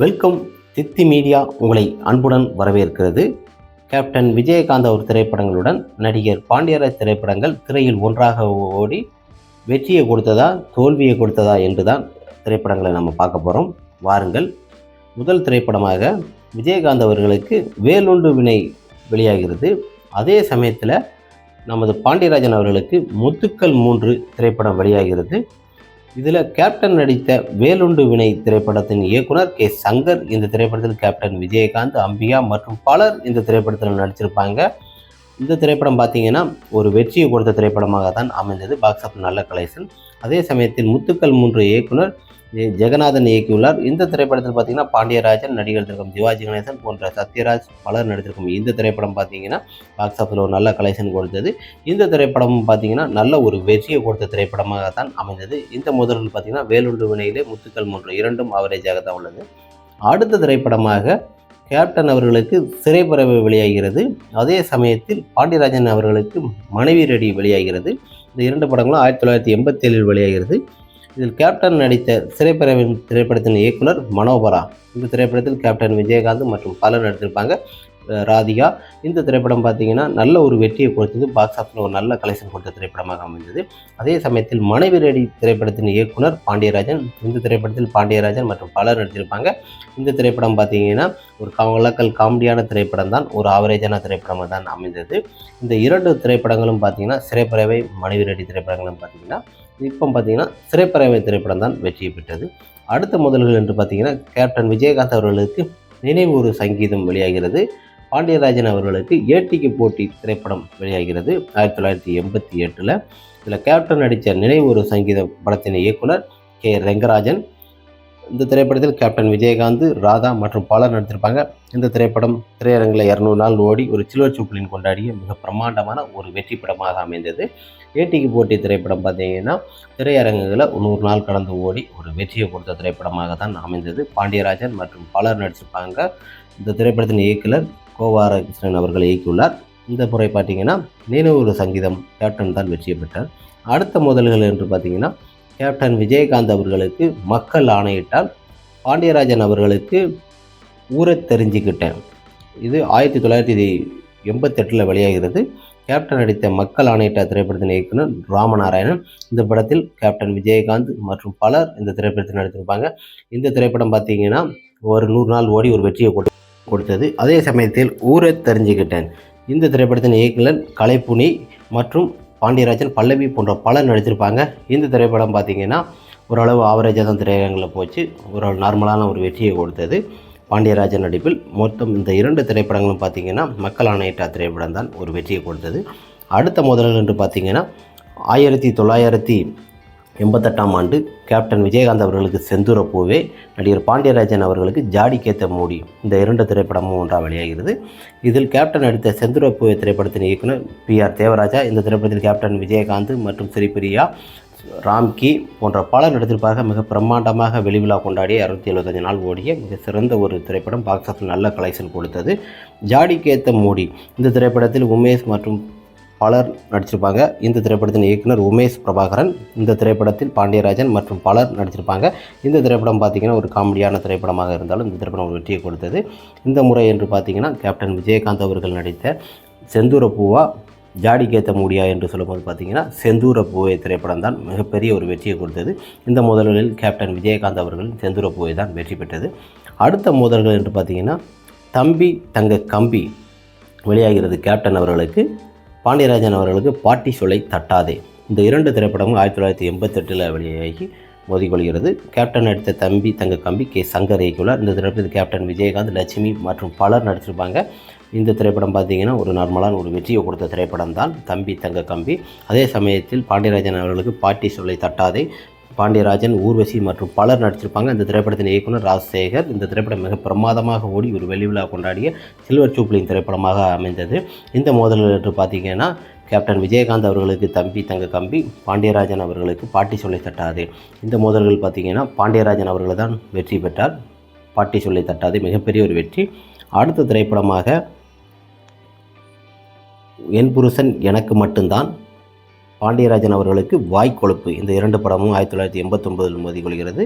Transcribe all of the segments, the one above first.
Welcome தித்தி media உங்களை அன்புடன் வரவேற்கிறது. கேப்டன் விஜயகாந்த் அவர் திரைப்படங்களுடன் நடிகர் பாண்டியராஜ் திரைப்படங்கள் திரையில் ஒன்றாக ஓடி வெற்றியை கொடுத்ததா தோல்வியை கொடுத்ததா என்று தான் திரைப்படங்களை நம்ம பார்க்க போகிறோம் வாருங்கள். முதல் திரைப்படமாக விஜயகாந்த் அவர்களுக்கு வேலுண்டு வினை வெளியாகிறது. அதே சமயத்தில் நமது பாண்டியராஜன் அவர்களுக்கு முத்துக்கள் மூன்று திரைப்படம் வெளியாகிறது. இதில் கேப்டன் நடித்த வேலுண்டு வினை திரைப்படத்தின் இயக்குனர் கே. சங்கர் இந்த திரைப்படத்தில் கேப்டன் விஜயகாந்த் அம்பிகா மற்றும் பலர் இந்த திரைப்படத்தில் நடிச்சிருப்பாங்க. இந்த திரைப்படம் பார்த்தீங்கன்னா ஒரு வெற்றியை கொடுத்த திரைப்படமாக தான் அமைந்தது. பாக்ஸ் ஆஃப் நல்ல கலெக்ஷன் அதே சமயத்தில் முத்துக்கள் மூன்று இயக்குனர் ஜெகநாதன் இயக்கியுள்ளார். இந்த திரைப்படத்தில் பார்த்தீங்கன்னா பாண்டியராஜன் நடிகர் திலகம் சிவாஜி கணேசன் போன்ற சத்யராஜ் பலர் நடித்திருக்கும் இந்த திரைப்படம் பார்த்தீங்கன்னா பாக்ஸ் ஆஃபீஸில் ஒரு நல்ல கலெக்ஷன் கொடுத்தது. இந்த திரைப்படம் பார்த்தீங்கன்னா நல்ல ஒரு வெற்றியை கொடுத்த திரைப்படமாக தான் அமைந்தது. இந்த முதலில் பார்த்தீங்கன்னா வேலுண்டு வினையிலே முத்துக்கள் மூன்று இரண்டும் ஆவரேஜாக தான் உள்ளது. அடுத்த திரைப்படமாக கேப்டன் அவர்களுக்கு சிறைப்பறவை வெளியாகிறது. அதே சமயத்தில் பாண்டியராஜன் அவர்களுக்கு மனைவி ரெடி வெளியாகிறது. இந்த இரண்டு படங்களும் ஆயிரத்தி தொள்ளாயிரத்தி எண்பத்தி ஏழில் வெளியாகிறது. இதில் கேப்டன் நடித்த சிறைப்பறவை திரைப்படத்தின் இயக்குனர் மனோபரா. இந்த திரைப்படத்தில் கேப்டன் விஜயகாந்த் மற்றும் பலர் நடித்திருப்பாங்க. ராதிகா. இந்த திரைப்படம் பார்த்தீங்கன்னா நல்ல ஒரு வெற்றியை கொடுத்தது. பாக்ஸ் ஆஃபில் ஒரு நல்ல கலெக்ஷன் கொடுத்த திரைப்படமாக அமைந்தது. அதே சமயத்தில் மனைவி ரெடி திரைப்படத்தின் இயக்குனர் பாண்டியராஜன் இந்த திரைப்படத்தில் பாண்டியராஜன் மற்றும் பலர் நடிச்சிருப்பாங்க இந்த திரைப்படம் பார்த்தீங்கன்னா ஒரு கவலக்கல் காமெடியான திரைப்படம் தான் ஒரு ஆவரேஜான திரைப்படமாக தான் அமைந்தது. இந்த இரண்டு திரைப்படங்களும் பார்த்தீங்கன்னா சிறைப்பறவை மனைவி ரெடி திரைப்படங்களும் பார்த்தீங்கன்னா இப்போ பார்த்தீங்கன்னா சிறைப்பறவை திரைப்படம் தான் வெற்றியை பெற்றது. அடுத்த முதல்கள் என்று பார்த்தீங்கன்னா கேப்டன் விஜயகாந்த் அவர்களுக்கு நினைவு ஒரு சங்கீதம் வெளியாகிறது. பாண்டியராஜன் அவர்களுக்கு ஏட்டிக்கு போட்டி திரைப்படம் வெளியாகிறது. ஆயிரத்தி தொள்ளாயிரத்தி எண்பத்தி எட்டில் இதில் கேப்டன் நடித்த நினைவு ஒரு சங்கீத படத்தின் இயக்குனர் கே. ரெங்கராஜன். இந்த திரைப்படத்தில் கேப்டன் விஜயகாந்த் ராதா மற்றும் பலர் நடித்திருப்பாங்க. இந்த திரைப்படம் திரையரங்கில் இரநூறு நாள் ஓடி ஒரு சில்வர் சூப்பிளின் கொண்டாடிய மிக பிரம்மாண்டமான ஒரு வெற்றி படமாக அமைந்தது. ஏட்டிக்கு போட்டி திரைப்படம் பார்த்தீங்கன்னா திரையரங்குகளை நூறு நாள் கடந்து ஓடி ஒரு வெற்றியை கொடுத்த திரைப்படமாக தான் அமைந்தது. பாண்டியராஜன் மற்றும் பலர் நடிச்சிருப்பாங்க இந்த திரைப்படத்தின் இயக்குனர் கோவாரகிருஷ்ணன் அவர்கள் இயக்கியுள்ளார். இந்த முறை பார்த்தீங்கன்னா நினைவு சங்கீதம் கேப்டன் தான் வெற்றி பெற்றார் அடுத்த முதல்கள் என்று பார்த்தீங்கன்னா கேப்டன் விஜயகாந்த் அவர்களுக்கு மக்கள் ஆணையிட்டால் பாண்டியராஜன் அவர்களுக்கு ஊரை தெரிஞ்சுக்கிட்டேன் இது ஆயிரத்தி தொள்ளாயிரத்தி எண்பத்தெட்டில் வெளியாகிறது. கேப்டன் நடித்த மக்கள் ஆணையிட்ட திரைப்படத்தின் இயக்குனர் ராமநாராயணன் இந்த படத்தில் கேப்டன் விஜயகாந்த் மற்றும் பலர் இந்த திரைப்படத்தில் நடித்திருப்பாங்க. இந்த திரைப்படம் பார்த்தீங்கன்னா ஒரு நூறு நாள் ஓடி ஒரு வெற்றியை கொடு கொடுத்தது. அதே சமயத்தில் ஊரை தெரிஞ்சுக்கிட்டேன். இந்த திரைப்படத்தின் இயக்குனர் கலைப்புனி மற்றும் பாண்டியராஜன் பல்லவி போன்ற பலர் நடித்திருப்பாங்க. இந்த திரைப்படம் பார்த்தீங்கன்னா ஓரளவு ஆவரேஜாக தான் திரையரங்கில் போச்சு. ஒரு நார்மலான ஒரு வெற்றியை கொடுத்தது பாண்டியராஜன் நடிப்பில். மொத்தம் இந்த இரண்டு திரைப்படங்களும் பார்த்தீங்கன்னா மக்கள் ஆணையிட்டா திரைப்படம் தான் ஒரு வெற்றியை கொடுத்தது. அடுத்த முதல்கள் என்று பார்த்தீங்கன்னா ஆயிரத்தி தொள்ளாயிரத்தி எண்பத்தெட்டாம் ஆண்டு கேப்டன் விஜயகாந்த் அவர்களுக்கு செந்தூரப்பூவே நடிகர் பாண்டியராஜன் அவர்களுக்கு ஜாடி கேத்த மூடி. இந்த இரண்டு திரைப்படமும் ஒன்றாக வெளியாகிறது. இதில் கேப்டன் நடித்த செந்தூர திரைப்படத்தின் இயக்குனர் பி ஆர் தேவராஜா இந்த திரைப்படத்தில் கேப்டன் விஜயகாந்த் மற்றும் ஸ்ரீபிரியா ராம்கி போன்ற பலர் நடித்திருப்பாக மிக பிரம்மாண்டமாக வெளிவிழா கொண்டாடிய இரநூத்தி எழுபத்தஞ்சு நாள் ஓடிய மிக சிறந்த ஒரு திரைப்படம் பாக்ஸ் ஆஃபில் நல்ல கலெக்ஷன் கொடுத்தது. ஜாடிக்கேத்த மூடி. இந்த திரைப்படத்தில் உமேஷ் மற்றும் பலர் நடிச்சிருப்பாங்க. இந்த திரைப்படத்தின் இயக்குனர் உமேஷ் பிரபாகரன் இந்த திரைப்படத்தில் பாண்டியராஜன் மற்றும் பலர் நடிச்சிருப்பாங்க. இந்த திரைப்படம் பார்த்திங்கன்னா ஒரு காமெடியான திரைப்படமாக இருந்தாலும் இந்த திரைப்படம் ஒரு வெற்றியை கொடுத்தது. இந்த முறை என்று பார்த்தீங்கன்னா கேப்டன் விஜயகாந்த் அவர்கள் நடித்த செந்தூர பூவா ஜாடிக்கேத்த முடியா என்று சொல்லும்போது பார்த்தீங்கன்னா செந்தூர பூவை திரைப்படம் தான் மிகப்பெரிய ஒரு வெற்றியை கொடுத்தது. இந்த முதல்களில் கேப்டன் விஜயகாந்த் அவர்கள் செந்தூர பூவை தான் வெற்றி பெற்றது. அடுத்த முதல்கள் என்று பார்த்தீங்கன்னா தம்பி தங்க கம்பி வெளியாகிறது கேப்டன் அவர்களுக்கு. பாண்டியராஜன் அவர்களுக்கு பாட்டி சொல்லை தட்டாதே. இந்த இரண்டு திரைப்படமும் ஆயிரத்தி தொள்ளாயிரத்தி எண்பத்தெட்டில் வெளியாகி மோதிக்கொள்கிறது கேப்டன் நடித்த தம்பி தங்க கம்பி கே. சங்கர் இயக்கியுள்ளார் இந்த திரைப்படத்தில் கேப்டன் விஜயகாந்த் லட்சுமி மற்றும் பலர் நடிச்சிருப்பாங்க இந்த திரைப்படம் பார்த்தீங்கன்னா ஒரு நார்மலான ஒரு வெற்றியை கொடுத்த திரைப்படம் தான் தம்பி தங்க கம்பி. அதே சமயத்தில் பாண்டியராஜன் அவர்களுக்கு பாட்டி சொல்லை தட்டாதே. பாண்டியராஜன் ஊர்வசி மற்றும் பலர் நடிச்சிருப்பாங்க இந்த திரைப்படத்தின் இயக்குனர் ராஜசேகர் இந்த திரைப்படம் மிக பிரமாதமாக ஓடி ஒரு வெளிவிழா கொண்டாடிய சில்வர் சூப்ளின் திரைப்படமாக அமைந்தது. இந்த மோதல் என்று பார்த்தீங்கன்னா கேப்டன் விஜயகாந்த் அவர்களுக்கு தம்பி தங்க கம்பி பாண்டியராஜன் அவர்களுக்கு பாட்டி சொல்லை தட்டாது. இந்த மோதல்கள் பார்த்தீங்கன்னா பாண்டியராஜன் அவர்கள் தான் வெற்றி பெற்றார். பாட்டி சொல்லை தட்டாது மிகப்பெரிய ஒரு வெற்றி. அடுத்த திரைப்படமாக என் புருஷன் எனக்கு மட்டும்தான் பாண்டியராஜன் அவர்களுக்கு வாய்க்கொழுப்பு இந்த இரண்டு படமும் ஆயிரத்தி தொள்ளாயிரத்தி எண்பத்தொம்பதில் மோதிக்கொள்கிறது.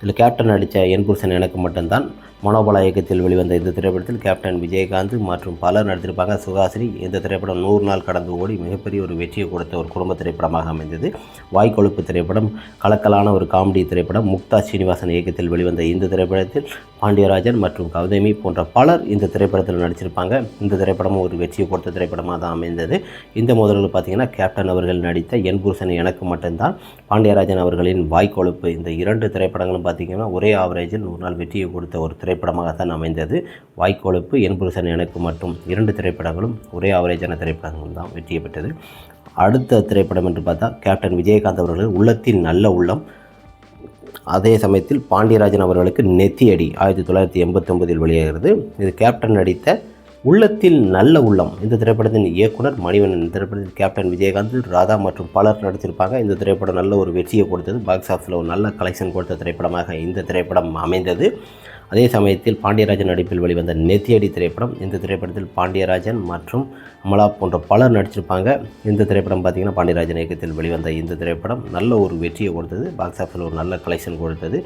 இதில் கேப்டன் நடித்த என் புருஷன் எனக்கு மட்டும்தான். மனோபலா இயக்கத்தில் வெளிவந்த இந்த திரைப்படத்தில் கேப்டன் விஜயகாந்த் மற்றும் பலர் நடித்திருப்பாங்க சுகாசினி. இந்த திரைப்படம் நூறு நாள் கடந்து ஓடி மிகப்பெரிய ஒரு வெற்றியை கொடுத்த ஒரு குடும்ப திரைப்படமாக அமைந்தது. வாய்க்கொழுப்பு திரைப்படம் கலக்கலான ஒரு காமெடி திரைப்படம் முக்தா சீனிவாசன் இயக்கத்தில் வெளிவந்த இந்த திரைப்படத்தில் பாண்டியராஜன் மற்றும் கௌதமி போன்ற பலர் இந்த திரைப்படத்தில் நடிச்சிருப்பாங்க. இந்த திரைப்படமும் ஒரு வெற்றியை கொடுத்த திரைப்படமாக தான் அமைந்தது. இந்த முதலில் பார்த்தீங்கன்னா கேப்டன் அவர்கள் நடித்த என் புருஷன் எனக்கு மட்டும்தான். பாண்டியராஜன் அவர்களின் வாய்க்கொழுப்பு. இந்த இரண்டு திரைப்படங்களும் பார்த்தீங்கன்னா ஒரே ஆவரேஜில் நூறு நாள் வெற்றியை கொடுத்த ஒரு திரைப்படமாக தான் அமைந்தது. வாய்க்கொழுப்பு என் புருஷன் எனக்கு மற்றும் இரண்டு திரைப்படங்களும் ஒரே ஆவரேஜான திரைப்படங்கள் தான் வெற்றியை பெற்றது. அடுத்த திரைப்படம் என்று பார்த்தா கேப்டன் விஜயகாந்த் அவர்கள் உள்ளத்தின் நல்ல உள்ளம் அதே சமயத்தில் பாண்டியராஜன் அவர்களுக்கு நெத்தியடி ஆயிரத்தி தொள்ளாயிரத்தி எண்பத்தொம்பதில் வெளியாகிறது. இது கேப்டன் நடித்த உள்ளத்தில் நல்ல உள்ளம். இந்த திரைப்படத்தின் இயக்குனர் மணிவண்ணன். இந்த திரைப்படத்தில் கேப்டன் விஜயகாந்த் ராதா மற்றும் பலர் நடித்திருப்பாங்க. இந்த திரைப்படம் நல்ல ஒரு வெற்றியை கொடுத்தது. பாக்ஸ் ஆஃபீஸில் ஒரு நல்ல கலெக்ஷன் கொடுத்த திரைப்படமாக இந்த திரைப்படம் அமைந்தது. அதே சமயத்தில் பாண்டியராஜன் நடிப்பில் வெளிவந்த நெத்தியடி திரைப்படம் இந்த திரைப்படத்தில் பாண்டியராஜன் மற்றும் அமலா போன்ற பலர் நடிச்சிருப்பாங்க. இந்த திரைப்படம் பார்த்திங்கன்னா பாண்டியராஜன் இயக்கத்தில் வெளிவந்த இந்த திரைப்படம் நல்ல ஒரு வெற்றியை கொடுத்தது. பாக்ஸ் ஆஃபீஸில் ஒரு நல்ல கலெக்ஷன் கொடுத்தது.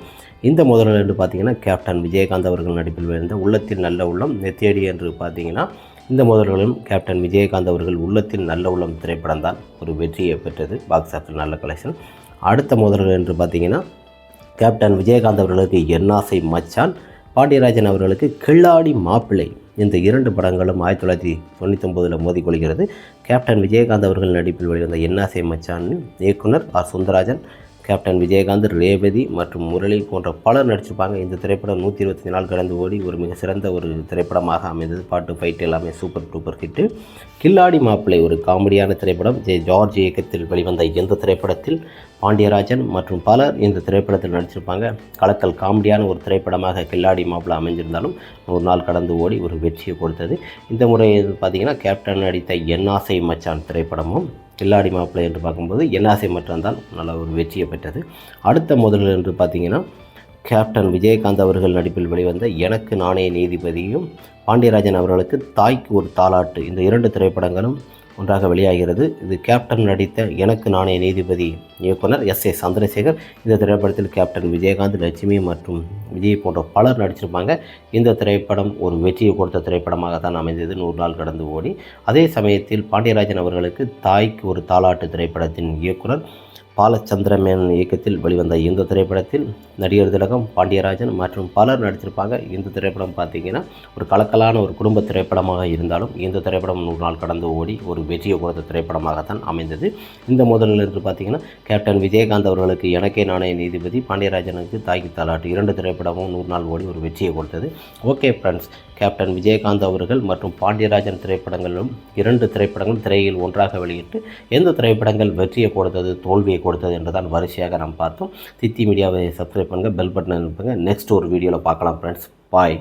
இந்த முதல்ல என்று பார்த்திங்கன்னா கேப்டன் விஜயகாந்த் அவர்கள் நடிப்பில் வெளிவந்த உள்ளத்தில் நல்ல உள்ளம் நெத்தியடி என்று பார்த்திங்கன்னா இந்த முதல்களும் கேப்டன் விஜயகாந்த் அவர்கள் உள்ளத்தில் நல்ல உள்ளம் திரைப்படம் தான் ஒரு வெற்றியை பெற்றது. பாக்ஸ் ஆஃபில் நல்ல கலெக்ஷன் அடுத்த முதல்கள் என்று பார்த்தீங்கன்னா கேப்டன் விஜயகாந்த் அவர்களுக்கு என்னாசை மச்சான். பாண்டியராஜன் அவர்களுக்கு கில்லாடி மாப்பிள்ளை இந்த இரண்டு படங்களும் ஆயிரத்தி தொள்ளாயிரத்தி தொண்ணூத்தொம்பதில் மோதிக்கொள்கிறது. கேப்டன் விஜயகாந்த் அவர்கள் நடிப்பில் வெளிவந்த என்னாசை மச்சான் இயக்குனர் ஆர் சுந்தராஜன் கேப்டன் விஜயகாந்த் ரேவதி மற்றும் முரளி போன்ற பலர் நடிச்சிருப்பாங்க. இந்த திரைப்படம் நூற்றி இருபத்தி நாள் கடந்து ஓடி ஒரு மிக சிறந்த ஒரு திரைப்படமாக அமைந்தது. பாட்டு ஃபைட் எல்லாமே சூப்பர் டூப்பர் ஹிட்டு கில்லாடி மாப்பிள்ளை ஒரு காமெடியான திரைப்படம். ஜே ஜார்ஜ் இயக்கத்தில் வெளிவந்த இந்த திரைப்படத்தில்? பாண்டியராஜன் மற்றும் பலர் இந்த திரைப்படத்தில் நடிச்சிருப்பாங்க. கலக்கல் காமெடியான ஒரு திரைப்படமாக கில்லாடி மாப்பிள்ளை அமைஞ்சிருந்தாலும் ஒரு நாள் கடந்து ஓடி ஒரு வெற்றியை கொடுத்தது. இந்த முறை பார்த்திங்கன்னா கேப்டன் நடித்த என்னாசை மச்சான் திரைப்படமும். கில்லாடி மாப்பிள்ளை என்று பார்க்கும்போது என்னாசை மட்டும்தான் நல்ல ஒரு வெற்றியை பெற்றது. அடுத்த முதலில் என்று பார்த்தீங்கன்னா கேப்டன் விஜயகாந்த் அவர்கள் நடிப்பில் வெளிவந்த எனக்கு நானே நீதிபதியும் பாண்டியராஜன் அவர்களுக்கு தாய்க்கு ஒரு தாலாட்டு இந்த இரண்டு திரைப்படங்களும் ஒன்றாக வெளியாகிறது. இது கேப்டன் நடித்த எனக்கு நானே நீதிபதி இயக்குனர் எஸ் ஏ சந்திரசேகர். இந்த திரைப்படத்தில் கேப்டன் விஜயகாந்த் லட்சுமி மற்றும் விஜய் போன்ற பலர் நடிச்சிருப்பாங்க. இந்த திரைப்படம் ஒரு வெற்றியை கொடுத்த திரைப்படமாக தான் அமைந்தது. நூறு நாள் கடந்து ஓடி. அதே சமயத்தில் பாண்டியராஜன் அவர்களுக்கு தாய்க்கு ஒரு தாலாட்டு திரைப்படத்தின் இயக்குனர் பாலச்சந்திரமேனன் இயக்கத்தில் வெளிவந்த இந்த திரைப்படத்தில் நடிகர் திலகம் பாண்டியராஜன் மற்றும் பலர் நடித்திருப்பாங்க. இந்த திரைப்படம் பார்த்தீங்கன்னா ஒரு கலக்கலான ஒரு குடும்ப திரைப்படமாக இருந்தாலும் இந்த திரைப்படம் நூறு நாள் கடந்து ஓடி ஒரு வெற்றியை கொடுத்த திரைப்படமாகத்தான் அமைந்தது. இந்த முதலில் இருந்து பார்த்தீங்கன்னா கேப்டன் விஜயகாந்த் அவர்களுக்கு எனக்கே நானே நீதிபதி பாண்டியராஜனுக்கு தாய்க்கு தாலாட்டு இரண்டு திரைப்படமும் நூறு நாள் ஓடி ஒரு வெற்றியை கொடுத்தது. ஓகே ஃப்ரெண்ட்ஸ் கேப்டன் விஜயகாந்த் அவர்கள் மற்றும் பாண்டியராஜன் திரைப்படங்களிலும் இரண்டு திரைப்படங்களும் திரையில் ஒன்றாக வெளியிட்டு எந்த திரைப்படங்கள் வெற்றியை கொடுத்தது தோல்வியை கொடுத்தது என்று தான் வரிசையாக நாம் பார்த்தோம். சித்தி மீடியாவை சப்ஸ்கிரைப் பண்ணுங்கள் பெல் பட்டன் அனுப்புங்க நெக்ஸ்ட் ஒரு வீடியோவில் பார்க்கலாம் ஃப்ரெண்ட்ஸ் பாய்